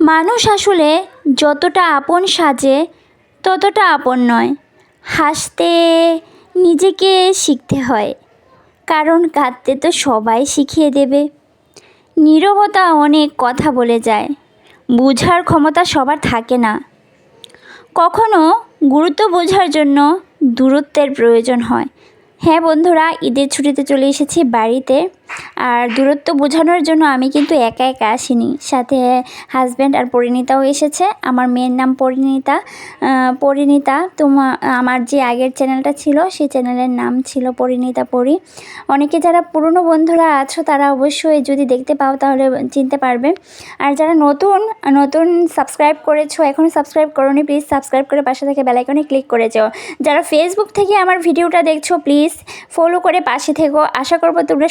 মানুষ আসলে যতটা আপন সাজে, ততটা আপন নয়। হাসতে নিজেকে শিখতে হয়, কারণ কাঁদতে তো সবাই শিখিয়ে দেবে। নীরবতা অনেক কথা বলে যায়, বোঝার ক্ষমতা সবার থাকে না। কখনো গুরুত্ব বোঝার জন্য দূরত্বের প্রয়োজন হয়। হ্যাঁ বন্ধুরা, ঈদের ছুটিতে চলে এসেছি বাড়িতে। আর দূরত্ব বোঝানোর জন্য আমি কিন্তু একা একা আসিনি। সাথে হাজব্যান্ড আর পরিণীতাও এসেছে। আমার মেয়ের নাম পরিণীতা। পরিণীতা, তোমা, আমার যে আগের চ্যানেলটা ছিল, সেই চ্যানেলের নাম ছিল পরিণীতা পরি। অনেকে যারা পুরনো বন্ধুরা আছো, তারা অবশ্যই যদি দেখতে পাও, তাহলে চিনতে পারবে। আর যারা নতুন নতুন সাবস্ক্রাইব করেছ এখনও সাবস্ক্রাইব করোনি প্লিজ সাবস্ক্রাইব করে পাশে থেকে বেলাইকনে ক্লিক করে যাও। যারা ফেসবুক থেকে আমার ভিডিওটা দেখছ প্লিজ ফলো করে পাশে থেকো। আশা করব তোমরা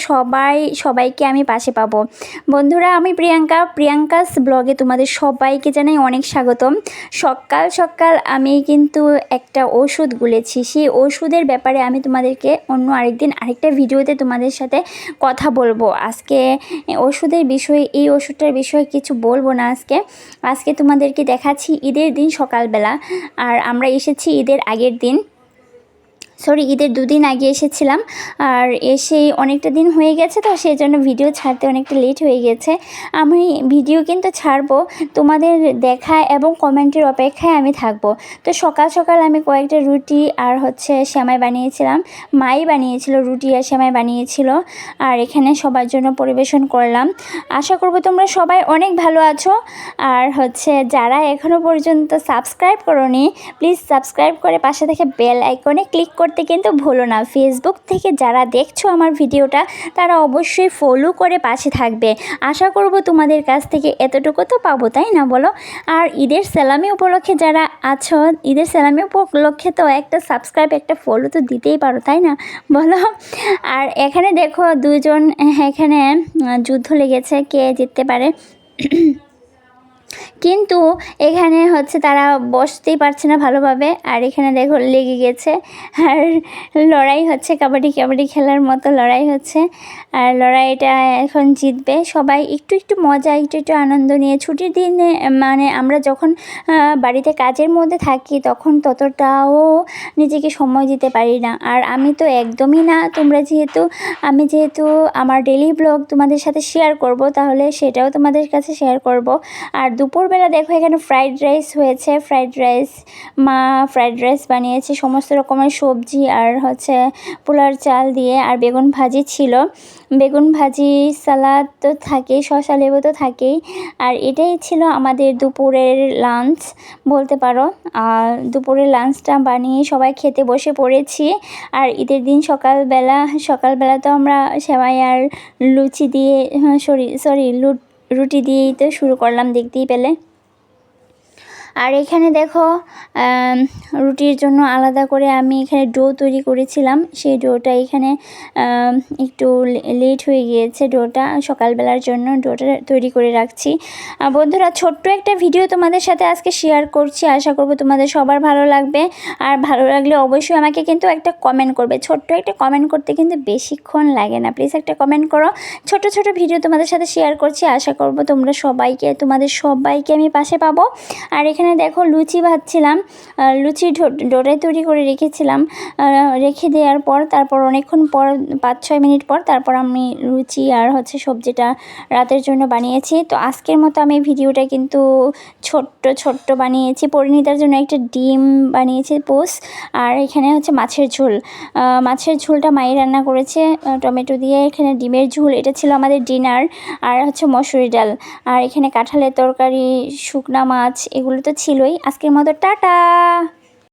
সবাই, সবাইকে আমি পাশে পাবো। বন্ধুরা, আমি প্রিয়াঙ্কা। প্রিয়াঙ্কাস ব্লগে তোমাদের সবাইকে জানাই অনেক স্বাগতম। সকাল সকাল আমি কিন্তু একটা ওষুধ গুলেছি। সেই ওষুধের ব্যাপারে আমি তোমাদেরকে অন্য আরেকদিন আরেকটা ভিডিওতে তোমাদের সাথে কথা বলব। আজকে ওষুধের বিষয়ে, এই ওষুধটার বিষয়ে কিছু বলব না আজকে। আজকে তোমাদেরকে দেখাচ্ছি ঈদের দিন সকালবেলা। আর আমরা এসেছি ঈদের আগের দিন। সরি, ঈদের দুদিন আগে এসেছিলাম। আর এসে অনেকটা দিন হয়ে গেছে তো সেই জন্য ভিডিও ছাড়তে অনেকটা লেট হয়ে গেছে। আমি ভিডিও কিন্তু ছাড়বো। তোমাদের দেখা এবং কমেন্টের অপেক্ষায় আমি থাকব। তো সকাল সকাল আমি কয়েকটা রুটি আর হচ্ছে শ্যামাই বানিয়েছিলাম। মাই বানিয়েছিল রুটি আর শ্যামাই বানিয়েছিল। আর এখানে সবার জন্য পরিবেশন করলাম। আশা করব তোমরা সবাই অনেক ভালো আছো। আর হচ্ছে যারা এখনও পর্যন্ত সাবস্ক্রাইব করোনি প্লিজ সাবস্ক্রাইব করে পাশে থেকে বেল আইকনে ক্লিক করতে কিন্তু ভুলো না। ফেসবুক থেকে যারা দেখছ আমার ভিডিওটা, তারা অবশ্যই ফলো করে পাশে থাকবে। আশা করব তোমাদের কাছ থেকে এতটুকু তো পাবো, তাই না বলো? আর ঈদের সেলামি উপলক্ষে যারা আছো, ঈদের সেলামি উপলক্ষে তো একটা সাবস্ক্রাইব একটা ফলো তো দিতেই পারো, তাই না বলো? আর এখানে দেখো দুজন এখানে যুদ্ধ লেগেছে, কে জিততে পারে? কিন্তু এখানে হচ্ছে তারা বসতেই পারছে না ভালোভাবে। আর এখানে দেখো লেগে গেছে। আর লড়াই হচ্ছে কাবাডি কাবাডি খেলার মতো লড়াই হচ্ছে। আর লড়াইটা এখন জিতবে। সবাই একটু একটু মজা, একটু একটু আনন্দ নিয়ে ছুটির দিনে মানে আমরা যখন বাড়িতে কাজের মধ্যে থাকি তখন ততটাও নিজেকে সময় দিতে পারি না। আর আমি তো একদমই না। তোমরা যেহেতু, আমি যেহেতু আমার ডেলি ব্লগ তোমাদের সাথে শেয়ার করব, তাহলে সেটাও তোমাদের কাছে শেয়ার করব। আর দুপুরবেলা দেখো এখানে ফ্রাইড রাইস হয়েছে ফ্রাইড রাইস মা ফ্রাইড রাইস বানিয়েছে, সমস্ত রকমের সবজি আর হচ্ছে পোলার চাল দিয়ে আর বেগুন ভাজি ছিল। বেগুন ভাজি, সালাদ তো থাকেই, শসা লেবু তো থাকেই। আর এটাই ছিল আমাদের দুপুরের লাঞ্চ বলতে পারো। আর দুপুরের লাঞ্চটা বানিয়ে সবাই খেতে বসে পড়েছি। আর ঈদের দিন সকালবেলা সকালবেলা তো আমরা সেমাই আর লুচি দিয়ে সরি সরি রুটি দিয়েই তো শুরু করলাম দেখতেই পেলে। আর এখানে দেখো রুটির জন্য আলাদা করে আমি এখানে ডো তৈরি করেছিলাম। সেই ডোটা এখানে একটু লেট হয়ে গিয়েছে ডোটা। সকালবেলার জন্য ডোটা তৈরি করে রাখছি। বন্ধুরা, ছোট্ট একটা ভিডিও তোমাদের সাথে আজকে শেয়ার করছি। আশা করব তোমাদের সবার ভালো লাগবে। আর ভালো লাগলে অবশ্যই আমাকে কিন্তু একটা কমেন্ট করবে। ছোট্ট একটা কমেন্ট করতে কিন্তু বেশিক্ষণ লাগে না। প্লিজ একটা কমেন্ট করো। ছোট ছোট ভিডিও তোমাদের সাথে শেয়ার করছি। আশা করব তোমরা সবাইকে, তোমাদের সবাইকে আমি পাশে পাবো। আর এখানে দেখো লুচি ভাজছিলাম লুচি ডোটাই তৈরি করে রেখেছিলাম রেখে দেওয়ার পর, তারপর অনেকক্ষণ পর পাঁচ ছয় মিনিট পর, তারপর আমি লুচি আর হচ্ছে সবজিটা রাতের জন্য বানিয়েছি। তো আজকের মতো আমি ভিডিওটা কিন্তু ছোট্ট ছোট্ট বানিয়েছি। পরিণীতার জন্য একটা ডিম বানিয়েছি পোস, আর এখানে হচ্ছে মাছের ঝোল। মাছের ঝোলটা মাই রান্না করেছে টমেটো দিয়ে, এখানে ডিমের ঝোল, এটা ছিল আমাদের ডিনার, আর হচ্ছে মসুরি ডাল, আর এখানে কাঁঠালের তরকারি, শুকনা মাছ, এগুলো তো ছিলই। আজকের মতো টাটা!